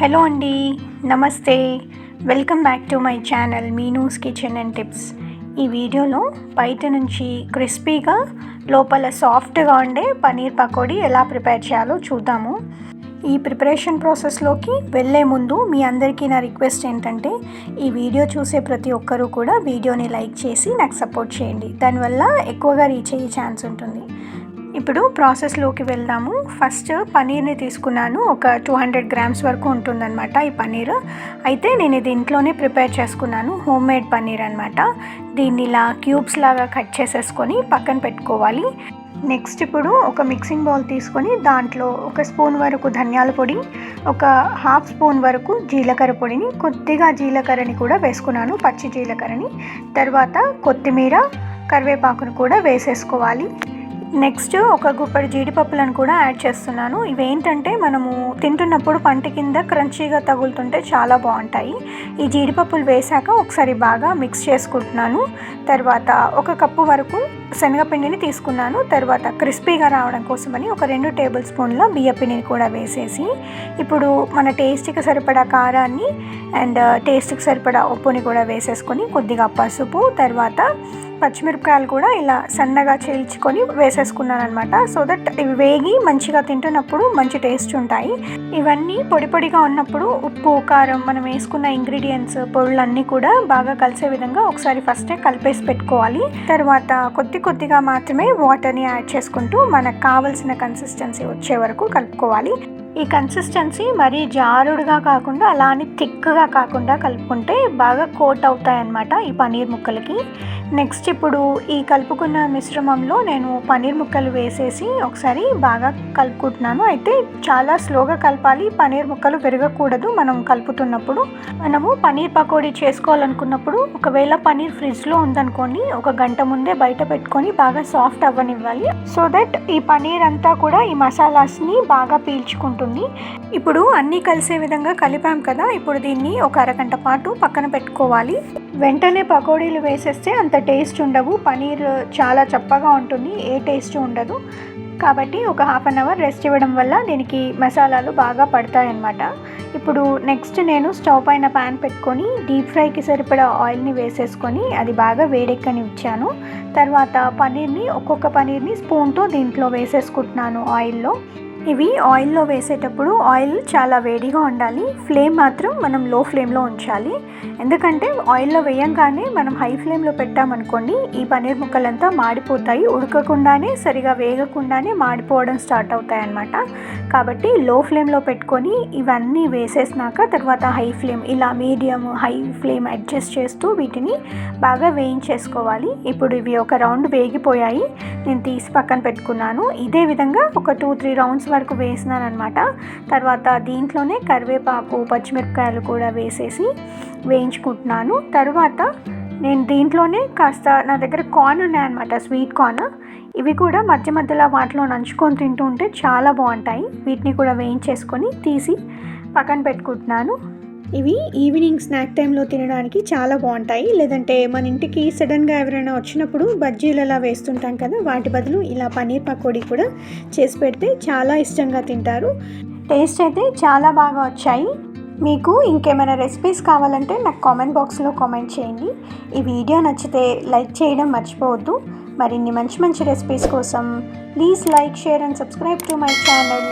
Hello అండి నమస్తే. Welcome back to my channel Meenu's kitchen and tips. ఈ వీడియోలో బయట నుంచి క్రిస్పీగా లోపల సాఫ్ట్గా ఉండే పనీర్ పకోడీ ఎలా ప్రిపేర్ చేయాలో చూద్దాము. ఈ ప్రిపరేషన్ ప్రాసెస్లోకి వెళ్ళే ముందు మీ అందరికీ నా రిక్వెస్ట్ ఏంటంటే ఈ వీడియో చూసే ప్రతి ఒక్కరూ కూడా వీడియోని లైక్ చేసి నాకు సపోర్ట్ చేయండి. దానివల్ల ఎక్కువగా రీచ్ అయ్యే ఛాన్స్ ఉంటుంది. ఇప్పుడు ప్రాసెస్లోకి వెళ్దాము. ఫస్ట్ పనీర్ని తీసుకున్నాను. ఒక టూ హండ్రెడ్ గ్రామ్స్ వరకు ఉంటుందన్నమాట ఈ పనీర్ అయితే నేను ఇది ఇంట్లోనే ప్రిపేర్ చేసుకున్నాను. హోమ్ మేడ్ పనీర్ అనమాట దీన్ని ఇలా క్యూబ్స్ లాగా కట్ చేసేసుకొని పక్కన పెట్టుకోవాలి. నెక్స్ట్ ఇప్పుడు ఒక మిక్సింగ్ బౌల్ తీసుకొని దాంట్లో ఒక స్పూన్ వరకు ధనియాల పొడి ఒక హాఫ్ స్పూన్ వరకు జీలకర్ర పొడిని కొద్దిగా జీలకర్రని కూడా వేసుకున్నాను పచ్చి జీలకర్రని. తర్వాత కొత్తిమీర కరివేపాకును కూడా వేసేసుకోవాలి. నెక్స్ట్ ఒక గుప్పడి జీడిపప్పులను కూడా యాడ్ చేస్తున్నాను. ఇవేంటంటే మనము తింటున్నప్పుడు పంట కింద క్రంచీగా తగులుతుంటే చాలా బాగుంటాయి. ఈ జీడిపప్పులు వేశాక ఒకసారి బాగా మిక్స్ చేసుకుంటున్నాను. తర్వాత ఒక కప్పు వరకు శనగపిండిని తీసుకున్నాను. తర్వాత క్రిస్పీగా రావడం కోసమని ఒక రెండు టేబుల్ స్పూన్ల బియ్యపిండిని కూడా వేసేసి ఇప్పుడు మన టేస్ట్కి సరిపడా కారాన్ని అండ్ టేస్ట్కి సరిపడా ఉప్పుని కూడా వేసేసుకొని కొద్దిగా పసుపు తర్వాత పచ్చిమిరపకాయలు కూడా ఇలా సన్నగా చీల్చుకొని వేసేసుకున్నాను అనమాట సో దట్ ఇవి వేగి మంచిగా తింటున్నప్పుడు మంచి టేస్ట్ ఉంటాయి. ఇవన్నీ పొడి పొడిగా ఉన్నప్పుడు ఉప్పు కారం మనం వేసుకున్న ఇంగ్రీడియంట్స్ పొడులన్నీ కూడా బాగా కలిసే విధంగా ఒకసారి ఫస్టే కలిపేసి పెట్టుకోవాలి. తర్వాత కొద్ది కొద్దిగా మాత్రమే వాటర్ని యాడ్ చేసుకుంటూ మనకు కావలసిన కన్సిస్టెన్సీ వచ్చే వరకు కలుపుకోవాలి. ఈ కన్సిస్టెన్సీ మరీ జారుడుగా కాకుండా అలానే థిక్గా కాకుండా కలుపుకుంటే బాగా కోట్ అవుతాయి అన్నమాట ఈ పన్నీర్ ముక్కలకి. నెక్స్ట్ ఇప్పుడు ఈ కలుపుకున్న మిశ్రమంలో నేను పన్నీర్ ముక్కలు వేసేసి ఒకసారి బాగా కలుపుకుంటున్నాను. అయితే చాలా స్లోగా కలపాలి పన్నీర్ ముక్కలు విరగకూడదు మనం కలుపుతున్నప్పుడు. మనము పన్నీర్ పకోడీ చేసుకోవాలనుకున్నప్పుడు ఒకవేళ పన్నీర్ ఫ్రిడ్జ్లో ఉందనుకోండి ఒక గంట ముందే బయట పెట్టుకొని బాగా సాఫ్ట్ అవ్వనివ్వాలి. సో దట్ ఈ పన్నీర్ అంతా కూడా ఈ మసాలాస్ని బాగా పీల్చుకుంటుంది. ఇప్పుడు అన్నీ కలిసే విధంగా కలిపాం కదా ఇప్పుడు దీన్ని ఒక అరగంట పాటు పక్కన పెట్టుకోవాలి. వెంటనే పకోడీలు వేసేస్తే అంత టేస్ట్ ఉండవు. పనీర్ చాలా చప్పగా ఉంటుంది ఏ టేస్ట్ ఉండదు. కాబట్టి ఒక హాఫ్ అన్ అవర్ రెస్ట్ ఇవ్వడం వల్ల దీనికి మసాలాలు బాగా పడతాయన్నమాట. ఇప్పుడు నెక్స్ట్ నేను స్టవ్ పైన ప్యాన్ పెట్టుకొని డీప్ ఫ్రైకి సరిపడా ఆయిల్ని వేసేసుకొని అది బాగా వేడెక్కని ఇచ్చాను తర్వాత పనీర్ని ఒక్కొక్క పనీర్ని స్పూన్తో దీంట్లో వేసేసుకుంటున్నాను ఆయిల్లో. ఇవి ఆయిల్లో వేసేటప్పుడు ఆయిల్ చాలా వేడిగా ఉండాలి. ఫ్లేమ్ మాత్రం మనం లో ఫ్లేమ్లో ఉంచాలి. ఎందుకంటే ఆయిల్లో వేయంగానే మనం హై ఫ్లేమ్లో పెట్టామనుకోండి ఈ పన్నీర్ ముక్కలంతా మాడిపోతాయి. ఉడకకుండానే సరిగా వేగకుండానే మాడిపోవడం స్టార్ట్ అవుతాయి అన్నమాట కాబట్టి లో ఫ్లేమ్లో పెట్టుకొని ఇవన్నీ వేసేసినాక తర్వాత హై ఫ్లేమ్ ఇలా మీడియం హై ఫ్లేమ్ అడ్జస్ట్ చేస్తూ వీటిని బాగా వేయించేసుకోవాలి. ఇప్పుడు ఇవి ఒక రౌండ్ వేగిపోయాయి. నేను తీసి పక్కన పెట్టుకున్నాను. ఇదే విధంగా ఒక టూ త్రీ రౌండ్స్ వరకు వేసినాను అనమాట తర్వాత దీంట్లోనే కరివేపాకు పచ్చిమిరపకాయలు కూడా వేసేసి వేయించుకుంటున్నాను. తర్వాత నేను దీంట్లోనే కాస్త నా దగ్గర కార్న్ ఉన్నాయన్నమాట స్వీట్ కార్న్ ఇవి కూడా మధ్య మధ్యలో వాటిలో నంచుకొని తింటూ ఉంటే చాలా బాగుంటాయి. వీటిని కూడా వేయించేసుకొని తీసి పక్కన పెట్టుకుంటున్నాను. ఇవి ఈవినింగ్ స్నాక్ టైంలో తినడానికి చాలా బాగుంటాయి. లేదంటే మన ఇంటికి సడన్గా ఎవరైనా వచ్చినప్పుడు బజ్జీలు అలా వేస్తుంటాం కదా వాటి బదులు ఇలా పన్నీర్ పకోడీ కూడా చేసి పెడితే చాలా ఇష్టంగా తింటారు. టేస్ట్ అయితే చాలా బాగా వచ్చాయి. మీకు ఇంకేమైనా రెసిపీస్ కావాలంటే నాకు కామెంట్ బాక్స్లో కామెంట్ చేయండి. ఈ వీడియో నచ్చితే లైక్ చేయడం మర్చిపోవద్దు. మరిన్ని మంచి మంచి రెసిపీస్ కోసం please like share and subscribe to my channel